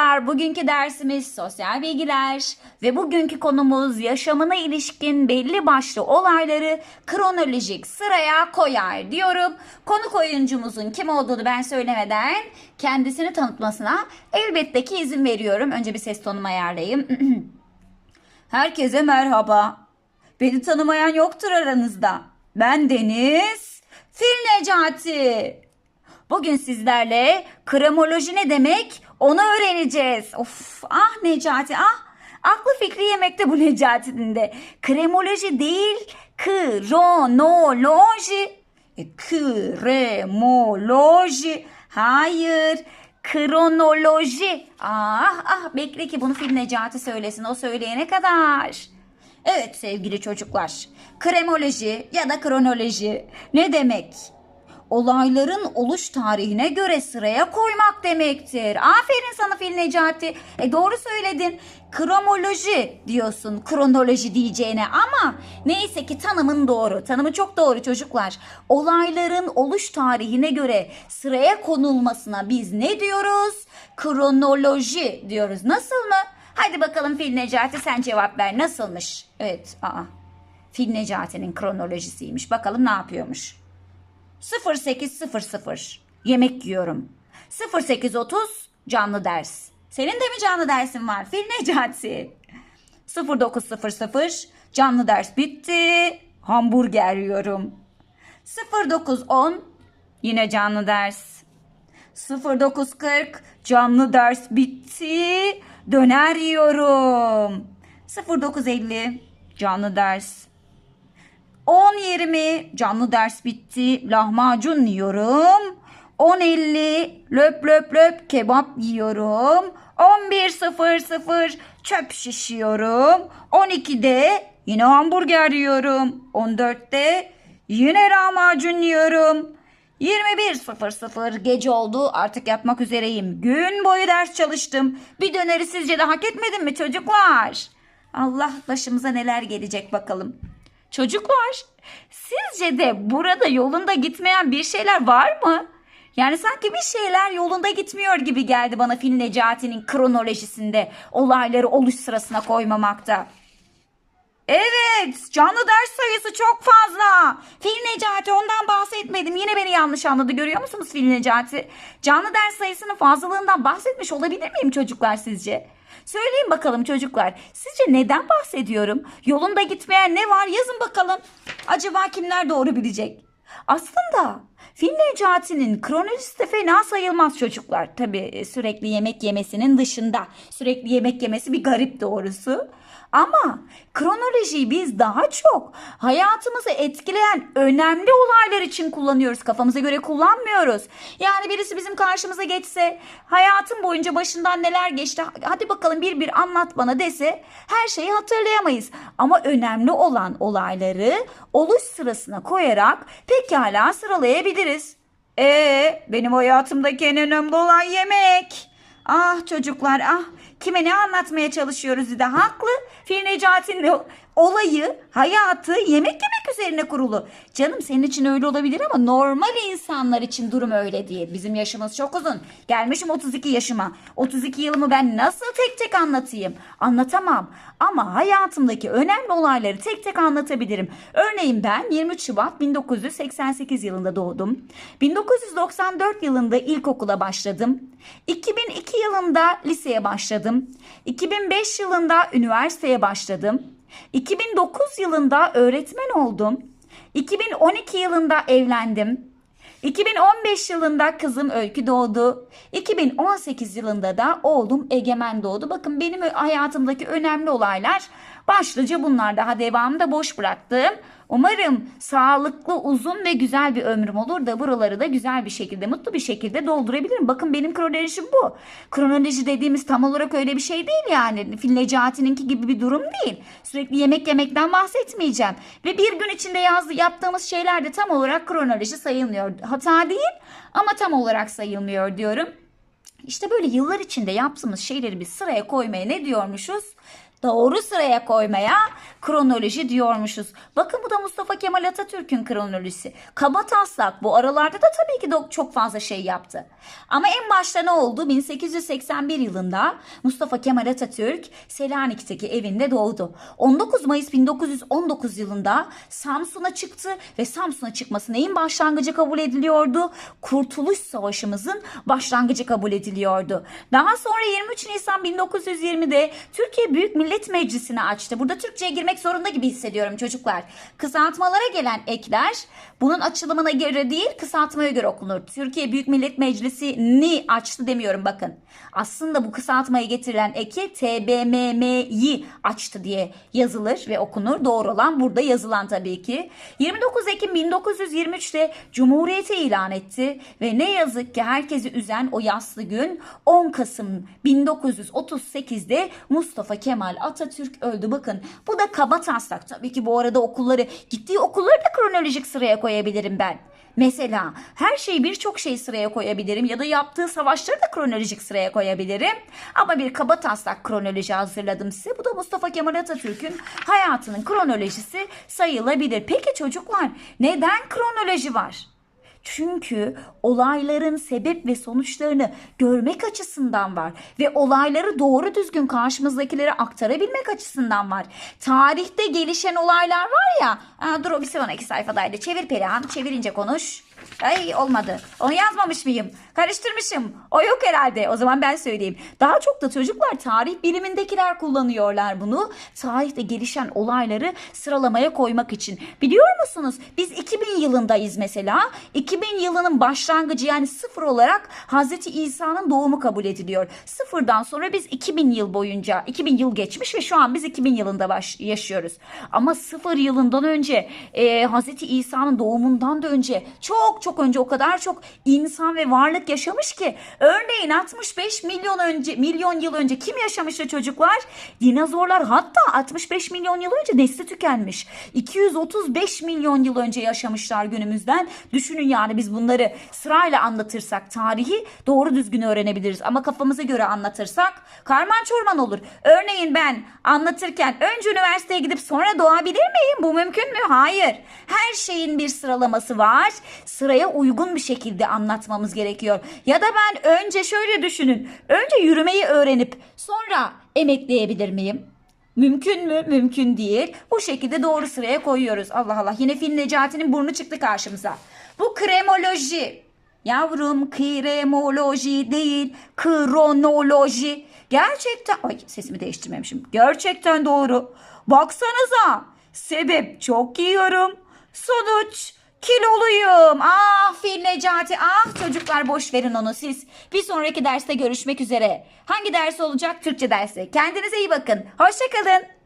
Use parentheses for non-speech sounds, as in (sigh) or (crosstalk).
çocuklar. Bugünkü dersimiz sosyal bilgiler ve bugünkü konumuz yaşamına ilişkin belli başlı olayları kronolojik sıraya koyar diyorum. Konuk oyuncumuzun kim olduğunu ben söylemeden kendisini tanıtmasına elbette ki izin veriyorum. Önce bir ses tonumu ayarlayayım. (clears throat) Herkese merhaba. Beni tanımayan yoktur aranızda. Ben Deniz Fil Necati. Bugün sizlerle kremoloji ne demek onu öğreneceğiz. Of ah Necati ah. Aklı fikri yemekte bu Necati'nin de. Kremoloji değil kronoloji. E, kremoloji. Hayır. Kronoloji. Ah ah bekle ki bunu Fil Necati söylesin o söyleyene kadar. Evet sevgili çocuklar. Kremoloji ya da kronoloji ne demek? Olayların oluş tarihine göre sıraya koymak demektir. Aferin sana Fil Necati. E doğru söyledin. Kromoloji diyorsun kronoloji diyeceğine ama neyse ki tanımın doğru. Tanımı çok doğru çocuklar. Olayların oluş tarihine göre sıraya konulmasına biz ne diyoruz? Kronoloji diyoruz. Nasıl mı? Hadi bakalım Fil Necati sen cevap ver. Nasılmış? Evet. Aa. Fil Necati'nin kronolojisiymiş. Bakalım ne yapıyormuş? 0800 yemek yiyorum. 0830 canlı ders. Senin de mi canlı dersin var? Fil Necati. 0900 canlı ders bitti. Hamburger yiyorum. 0910 yine canlı ders. 0940 canlı ders bitti. Döner yiyorum. 0950 canlı ders. 10.20 canlı ders bitti. Lahmacun yiyorum. 10.50 löp löp löp kebap yiyorum. 11.00 çöp şişiyorum. 12'de yine hamburger yiyorum. 14'te yine lahmacun yiyorum. 21.00 gece oldu artık yatmak üzereyim. Gün boyu ders çalıştım. Bir döneri sizce de hak etmedim mi çocuklar? Allah başımıza neler gelecek bakalım. Çocuklar, sizce de burada yolunda gitmeyen bir şeyler var mı? Yani sanki bir şeyler yolunda gitmiyor gibi geldi bana Fil Necati'nin kronolojisinde olayları oluş sırasına koymamakta. Evet, canlı ders sayısı çok fazla. Fil Necati ondan bahsetmedim. Yine beni yanlış anladı. Görüyor musunuz Fil Necati? Canlı ders sayısının fazlalığından bahsetmiş olabilir miyim çocuklar sizce? Söyleyin bakalım çocuklar. Sizce neden bahsediyorum? Yolunda gitmeyen ne var? Yazın bakalım. Acaba kimler doğru bilecek? Aslında Fil Necati'nin kronolojisi de fena sayılmaz çocuklar. Tabii sürekli yemek yemesinin dışında. Sürekli yemek yemesi bir garip doğrusu. Ama kronolojiyi biz daha çok hayatımızı etkileyen önemli olaylar için kullanıyoruz. Kafamıza göre kullanmıyoruz. Yani birisi bizim karşımıza geçse hayatım boyunca başından neler geçti hadi bakalım bir bir anlat bana dese her şeyi hatırlayamayız. Ama önemli olan olayları oluş sırasına koyarak pekala sıralayabiliriz. Ee, benim hayatımdaki en önemli olan yemek. Ah çocuklar ah kime ne anlatmaya çalışıyoruz de haklı. Fil Necati'nin olayı, hayatı yemek yemek üzerine kurulu. Canım senin için öyle olabilir ama normal insanlar için durum öyle değil. Bizim yaşımız çok uzun. Gelmişim 32 yaşıma. 32 yılımı ben nasıl tek tek anlatayım? Anlatamam. Ama hayatımdaki önemli olayları tek tek anlatabilirim. Örneğin ben 23 Şubat 1988 yılında doğdum. 1994 yılında ilkokula başladım. 2002 yılında liseye başladım. 2005 yılında üniversiteye başladım. 2009 yılında öğretmen oldum. 2012 yılında evlendim. 2015 yılında kızım Öykü doğdu. 2018 yılında da oğlum Egemen doğdu. Bakın benim hayatımdaki önemli olaylar başlıca bunlar. Daha devamında da boş bıraktım. Umarım sağlıklı, uzun ve güzel bir ömrüm olur da buraları da güzel bir şekilde, mutlu bir şekilde doldurabilirim. Bakın benim kronolojim bu. Kronoloji dediğimiz tam olarak öyle bir şey değil yani. Fil Necati'ninki gibi bir durum değil. Sürekli yemek yemekten bahsetmeyeceğim. Ve bir gün içinde yazdı, yaptığımız şeyler de tam olarak kronoloji sayılmıyor. Hata değil ama tam olarak sayılmıyor diyorum. İşte böyle yıllar içinde yaptığımız şeyleri bir sıraya koymaya ne diyormuşuz? Doğru sıraya koymaya kronoloji diyormuşuz. Bakın bu da Mustafa Kemal Atatürk'ün kronolojisi. Kaba taslak bu aralarda da tabii ki çok fazla şey yaptı. Ama en başta ne oldu? 1881 yılında Mustafa Kemal Atatürk Selanik'teki evinde doğdu. 19 Mayıs 1919 yılında Samsun'a çıktı ve Samsun'a çıkması neyin başlangıcı kabul ediliyordu? Kurtuluş Savaşımızın başlangıcı kabul ediliyordu. Daha sonra 23 Nisan 1920'de Türkiye Büyük Millet Meclisi'ni açtı. Burada Türkçe'ye girmek zorunda gibi hissediyorum çocuklar. Kısaltmalara gelen ekler bunun açılımına göre değil kısaltmaya göre okunur. Türkiye Büyük Millet Meclisi'ni açtı demiyorum bakın. Aslında bu kısaltmaya getirilen eki TBMM'yi açtı diye yazılır ve okunur. Doğru olan burada yazılan tabii ki. 29 Ekim 1923'te Cumhuriyeti ilan etti ve ne yazık ki herkesi üzen o yaslı gün 10 Kasım 1938'de Mustafa Kemal Atatürk öldü. Bakın bu da kaba taslak. Tabii ki bu arada okulları gittiği okulları da kronolojik sıraya koyabilirim ben. Mesela her şeyi birçok şey sıraya koyabilirim ya da yaptığı savaşları da kronolojik sıraya koyabilirim. Ama bir kaba taslak kronoloji hazırladım size. Bu da Mustafa Kemal Atatürk'ün hayatının kronolojisi sayılabilir. Peki çocuklar neden kronoloji var? Çünkü olayların sebep ve sonuçlarını görmek açısından var ve olayları doğru düzgün karşımızdakilere aktarabilmek açısından var. Tarihte gelişen olaylar var ya. Dur o bir sonraki sayfadaydı. Çevir Perihan. Çevirince konuş. Ay olmadı. Onu yazmamış mıyım? Karıştırmışım. O yok herhalde. O zaman ben söyleyeyim. Daha çok da çocuklar tarih bilimindekiler kullanıyorlar bunu. Tarihte gelişen olayları sıralamaya koymak için. Biliyor musunuz? Biz 2000 yılındayız mesela. 2000 yılının başlangıcı yani sıfır olarak Hazreti İsa'nın doğumu kabul ediliyor. Sıfırdan sonra biz 2000 yıl boyunca 2000 yıl geçmiş ve şu an biz 2000 yılında baş, yaşıyoruz. Ama sıfır yılından önce e, Hazreti İsa'nın doğumundan da önce çok çok önce o kadar çok insan ve varlık yaşamış ki örneğin 65 milyon önce milyon yıl önce kim yaşamıştı çocuklar? Dinozorlar hatta 65 milyon yıl önce nesli tükenmiş. 235 milyon yıl önce yaşamışlar günümüzden. Düşünün yani biz bunları sırayla anlatırsak tarihi doğru düzgün öğrenebiliriz. Ama kafamıza göre anlatırsak karman çorman olur. Örneğin ben anlatırken önce üniversiteye gidip sonra doğabilir miyim? Bu mümkün mü? Hayır. Her şeyin bir sıralaması var. Sıraya uygun bir şekilde anlatmamız gerekiyor. Ya da ben önce şöyle düşünün. Önce yürümeyi öğrenip sonra emekleyebilir miyim? Mümkün mü? Mümkün değil. Bu şekilde doğru sıraya koyuyoruz. Allah Allah yine Fil Necati'nin burnu çıktı karşımıza. Bu kremoloji. Yavrum kremoloji değil kronoloji. Gerçekten ay sesimi değiştirmemişim. Gerçekten doğru. Baksanıza. Sebep çok yiyorum. Sonuç kiloluyum. Ah Fil Necati ah çocuklar boş verin onu siz. Bir sonraki derste görüşmek üzere. Hangi ders olacak? Türkçe dersi. Kendinize iyi bakın. Hoşçakalın.